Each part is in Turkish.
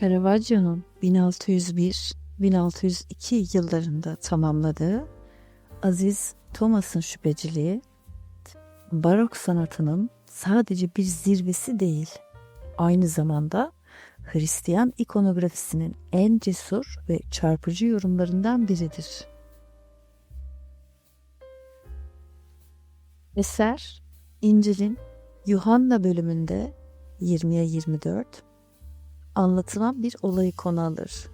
Caravaggio'nun 1601-1602 yıllarında tamamladığı Aziz Thomas'ın şüpheciliği, barok sanatının sadece bir zirvesi değil, aynı zamanda Hristiyan ikonografisinin en cesur ve çarpıcı yorumlarından biridir. Eser, İncil'in Yuhanna bölümünde 20'ye 24 anlatılan bir olayı konu alır.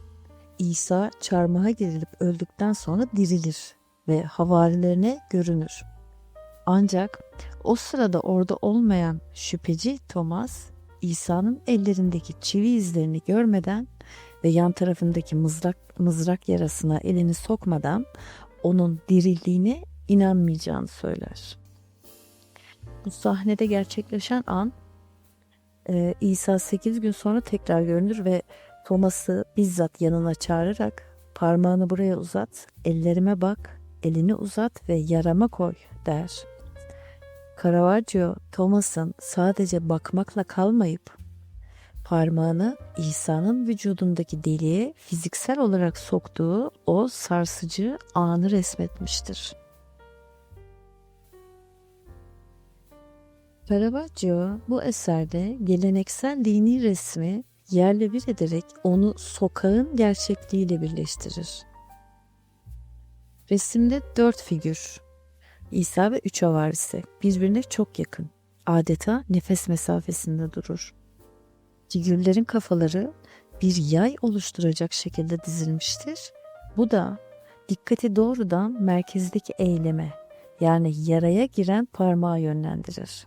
İsa çarmıha gerilip öldükten sonra dirilir ve havarilerine görünür. Ancak o sırada orada olmayan şüpheci Thomas, İsa'nın ellerindeki çivi izlerini görmeden ve yan tarafındaki mızrak, mızrak yarasına elini sokmadan onun dirildiğine inanmayacağını söyler. Bu sahnede gerçekleşen an e, İsa 8 gün sonra tekrar görünür ve Thomas'ı bizzat yanına çağırarak parmağını buraya uzat, ellerime bak, elini uzat ve yarama koy der. Caravaggio, Thomas'ın sadece bakmakla kalmayıp parmağını İsa'nın vücudundaki deliğe fiziksel olarak soktuğu o sarsıcı anı resmetmiştir. Caravaggio bu eserde geleneksel dini resmi yerle bir ederek onu sokağın gerçekliğiyle birleştirir. Resimde dört figür, İsa ve üç havarisi birbirine çok yakın, adeta nefes mesafesinde durur. Figürlerin kafaları bir yay oluşturacak şekilde dizilmiştir. Bu da dikkati doğrudan merkezdeki eyleme yani yaraya giren parmağı yönlendirir.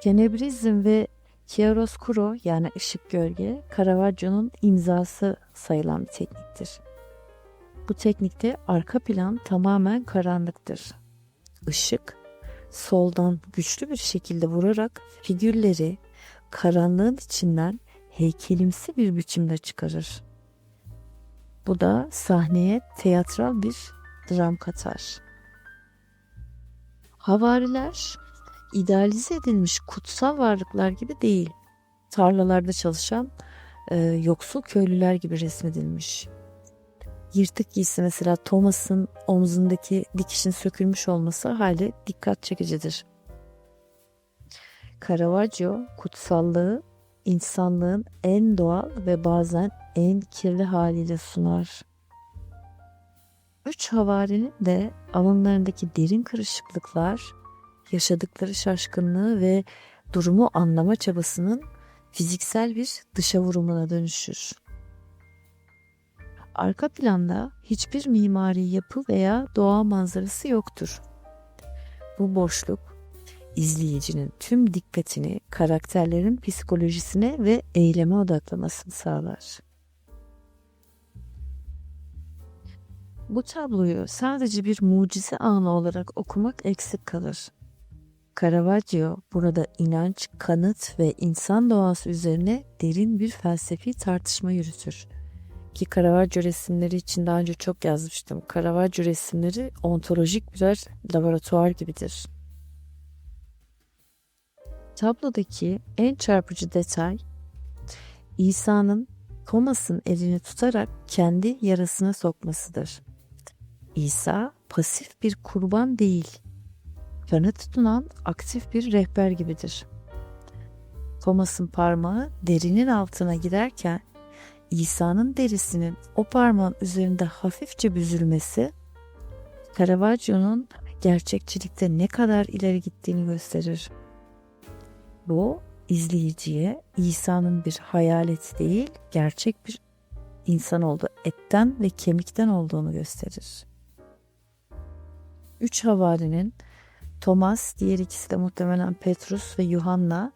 Tenebrizm ve chiaroscuro yani ışık gölge Caravaggio'nun imzası sayılan bir tekniktir. Bu teknikte arka plan tamamen karanlıktır. Işık soldan güçlü bir şekilde vurarak figürleri karanlığın içinden heykelimsi bir biçimde çıkarır. Bu da sahneye teatral bir dram katar. Havariler idealize edilmiş kutsal varlıklar gibi değil. Tarlalarda çalışan e, yoksul köylüler gibi resmedilmiş. Yırtık giysi mesela Thomas'ın omzundaki dikişin sökülmüş olması hali dikkat çekicidir. Caravaggio kutsallığı insanlığın en doğal ve bazen en kirli haliyle sunar. Üç havarinin de alınlarındaki derin kırışıklıklar yaşadıkları şaşkınlığı ve durumu anlama çabasının fiziksel bir dışa vurumuna dönüşür. Arka planda hiçbir mimari yapı veya doğa manzarası yoktur. Bu boşluk izleyicinin tüm dikkatini karakterlerin psikolojisine ve eyleme odaklamasını sağlar. Bu tabloyu sadece bir mucize anı olarak okumak eksik kalır. Caravaggio burada inanç, kanıt ve insan doğası üzerine derin bir felsefi tartışma yürütür. Ki Caravaggio resimleri için daha önce çok yazmıştım. Caravaggio resimleri ontolojik birer laboratuvar gibidir. Tablodaki en çarpıcı detay İsa'nın Thomas'ın elini tutarak kendi yarasına sokmasıdır. İsa pasif bir kurban değil, Yanı tutunan aktif bir rehber gibidir. Thomas'ın parmağı derinin altına giderken İsa'nın derisinin o parmağın üzerinde hafifçe büzülmesi Caravaggio'nun gerçekçilikte ne kadar ileri gittiğini gösterir. Bu izleyiciye İsa'nın bir hayalet değil, gerçek bir insan olduğu, etten ve kemikten olduğunu gösterir. Üç havarinin Thomas, diğer ikisi de muhtemelen Petrus ve Yuhanna.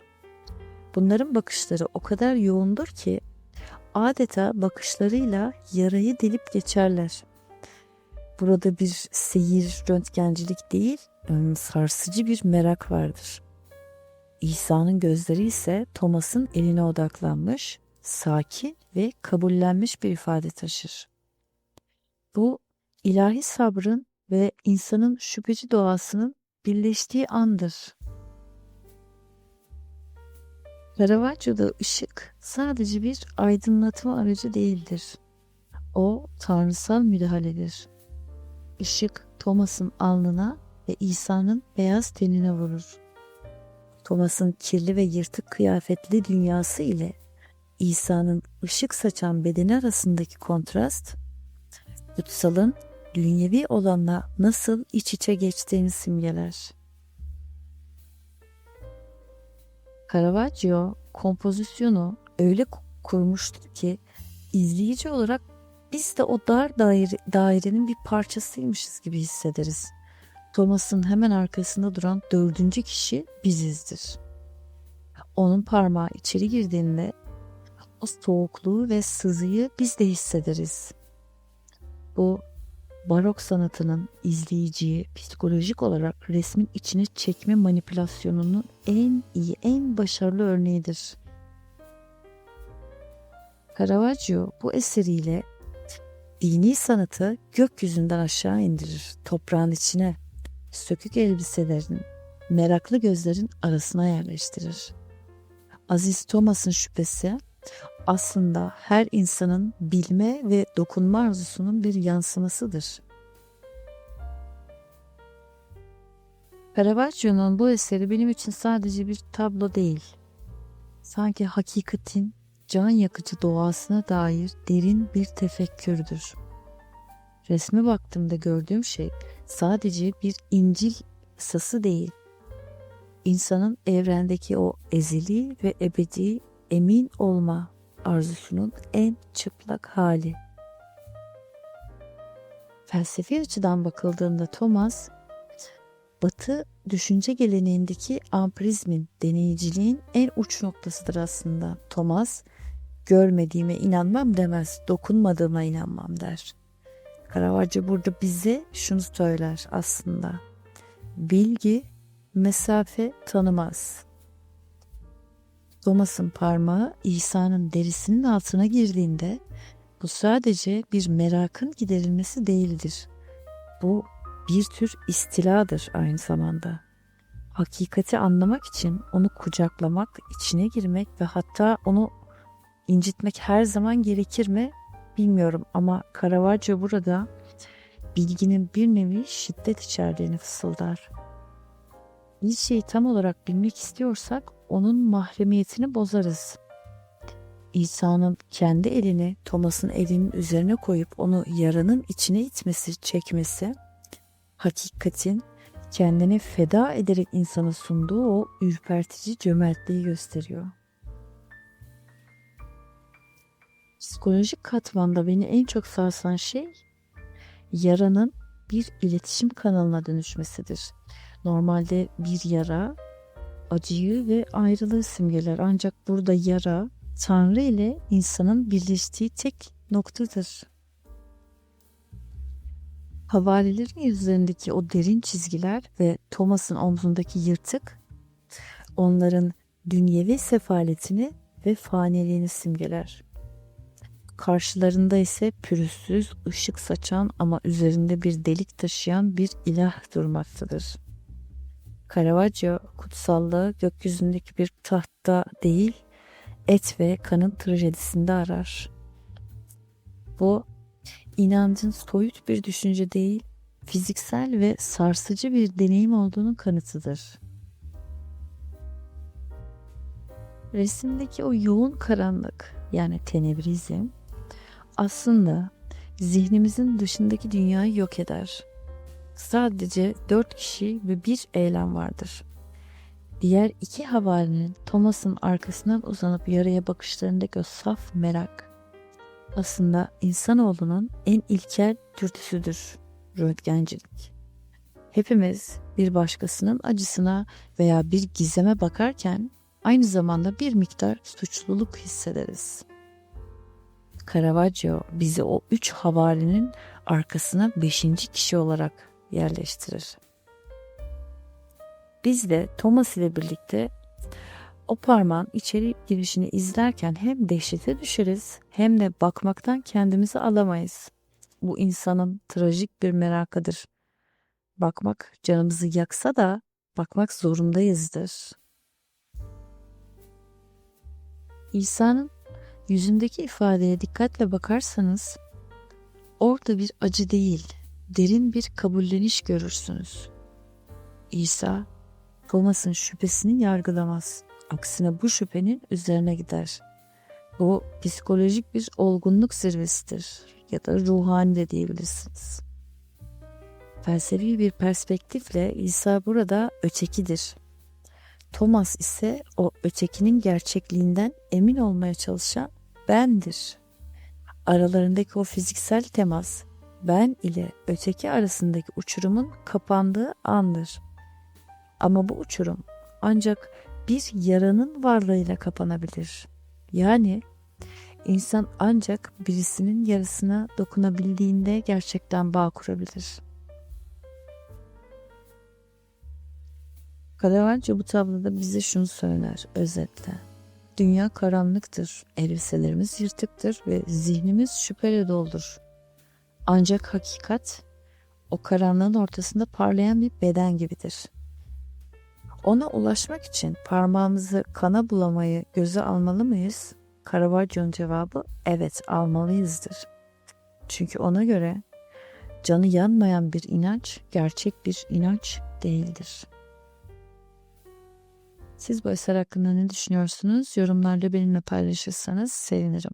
Bunların bakışları o kadar yoğundur ki adeta bakışlarıyla yarayı delip geçerler. Burada bir seyir, röntgencilik değil, sarsıcı bir merak vardır. İsa'nın gözleri ise Thomas'ın eline odaklanmış, sakin ve kabullenmiş bir ifade taşır. Bu ilahi sabrın ve insanın şüpheci doğasının birleştiği andır. Caravaggio'da ışık sadece bir aydınlatma aracı değildir. O tanrısal müdahaledir. Işık Thomas'ın alnına ve İsa'nın beyaz tenine vurur. Thomas'ın kirli ve yırtık kıyafetli dünyası ile İsa'nın ışık saçan bedeni arasındaki kontrast, kutsalın dünyevi olanla nasıl iç içe geçtiğini simgeler. Caravaggio kompozisyonu öyle kurmuştur ki izleyici olarak biz de o dar daire, dairenin bir parçasıymışız gibi hissederiz. Thomas'ın hemen arkasında duran dördüncü kişi bizizdir. Onun parmağı içeri girdiğinde o soğukluğu ve sızıyı biz de hissederiz. Bu barok sanatının izleyiciyi psikolojik olarak resmin içine çekme manipülasyonunun en iyi, en başarılı örneğidir. Caravaggio bu eseriyle dini sanatı gökyüzünden aşağı indirir, toprağın içine, sökük elbiselerin, meraklı gözlerin arasına yerleştirir. Aziz Thomas'ın şüphesi aslında her insanın bilme ve dokunma arzusunun bir yansımasıdır. Caravaggio'nun bu eseri benim için sadece bir tablo değil, sanki hakikatin can yakıcı doğasına dair derin bir tefekkürdür. Resme baktığımda gördüğüm şey sadece bir İncil kısası değil, insanın evrendeki o ezeli ve ebedi emin olma arzusunun en çıplak hali. Felsefi açıdan bakıldığında Thomas, Batı düşünce geleneğindeki amprizmin, deneyiciliğin en uç noktasıdır aslında. Thomas, görmediğime inanmam demez, dokunmadığıma inanmam der. Caravaggio burada bize şunu söyler aslında. Bilgi mesafe tanımaz. Thomas'ın parmağı İsa'nın derisinin altına girdiğinde bu sadece bir merakın giderilmesi değildir. Bu bir tür istiladır aynı zamanda. Hakikati anlamak için onu kucaklamak, içine girmek ve hatta onu incitmek her zaman gerekir mi bilmiyorum ama Caravaggio burada bilginin bir nevi şiddet içerdiğini fısıldar. Bir şeyi tam olarak bilmek istiyorsak onun mahremiyetini bozarız. İsa'nın kendi elini Thomas'ın elinin üzerine koyup onu yaranın içine itmesi, çekmesi, hakikatin kendini feda ederek insana sunduğu o ürpertici cömertliği gösteriyor. Psikolojik katmanda beni en çok sarsan şey yaranın bir iletişim kanalına dönüşmesidir. Normalde bir yara acıyı ve ayrılığı simgeler ancak burada yara Tanrı ile insanın birleştiği tek noktadır. Havarilerin yüzlerindeki o derin çizgiler ve Thomas'ın omzundaki yırtık onların dünyevi sefaletini ve faniliğini simgeler. Karşılarında ise pürüzsüz, ışık saçan ama üzerinde bir delik taşıyan bir ilah durmaktadır. Caravaggio kutsallığı gökyüzündeki bir tahtta değil, et ve kanın trajedisinde arar. Bu inancın soyut bir düşünce değil, fiziksel ve sarsıcı bir deneyim olduğunun kanıtıdır. Resimdeki o yoğun karanlık yani tenebrizm aslında zihnimizin dışındaki dünyayı yok eder. Sadece dört kişi ve bir eylem vardır. Diğer iki havalinin Thomas'ın arkasından uzanıp yaraya bakışlarındaki o saf merak aslında insanoğlunun en ilkel dürtüsüdür röntgencilik. Hepimiz bir başkasının acısına veya bir gizeme bakarken aynı zamanda bir miktar suçluluk hissederiz. Caravaggio bizi o üç havalinin arkasına beşinci kişi olarak yerleştirir. Biz de Thomas ile birlikte o parmağın içeri girişini izlerken hem dehşete düşeriz hem de bakmaktan kendimizi alamayız. Bu insanın trajik bir merakıdır. Bakmak canımızı yaksa da bakmak zorundayızdır. İsa'nın yüzündeki ifadeye dikkatle bakarsanız orada bir acı değil, derin bir kabulleniş görürsünüz. İsa Thomas'ın şüphesini yargılamaz. Aksine bu şüphenin üzerine gider. Bu psikolojik bir olgunluk zirvesidir ya da ruhani de diyebilirsiniz. Felsefi bir perspektifle İsa burada ötekidir. Thomas ise o ötekinin gerçekliğinden emin olmaya çalışan bendir. Aralarındaki o fiziksel temas ben ile öteki arasındaki uçurumun kapandığı andır. Ama bu uçurum ancak bir yaranın varlığıyla kapanabilir. Yani insan ancak birisinin yarısına dokunabildiğinde gerçekten bağ kurabilir. Caravaggio bu tabloda bize şunu söyler özetle. Dünya karanlıktır, elbiselerimiz yırtıktır ve zihnimiz şüpheyle doldur. Ancak hakikat o karanlığın ortasında parlayan bir beden gibidir. Ona ulaşmak için parmağımızı kana bulamayı göze almalı mıyız? Caravaggio'nun cevabı evet almalıyızdır. Çünkü ona göre canı yanmayan bir inanç gerçek bir inanç değildir. Siz bu eser hakkında ne düşünüyorsunuz? Yorumlarda benimle paylaşırsanız sevinirim.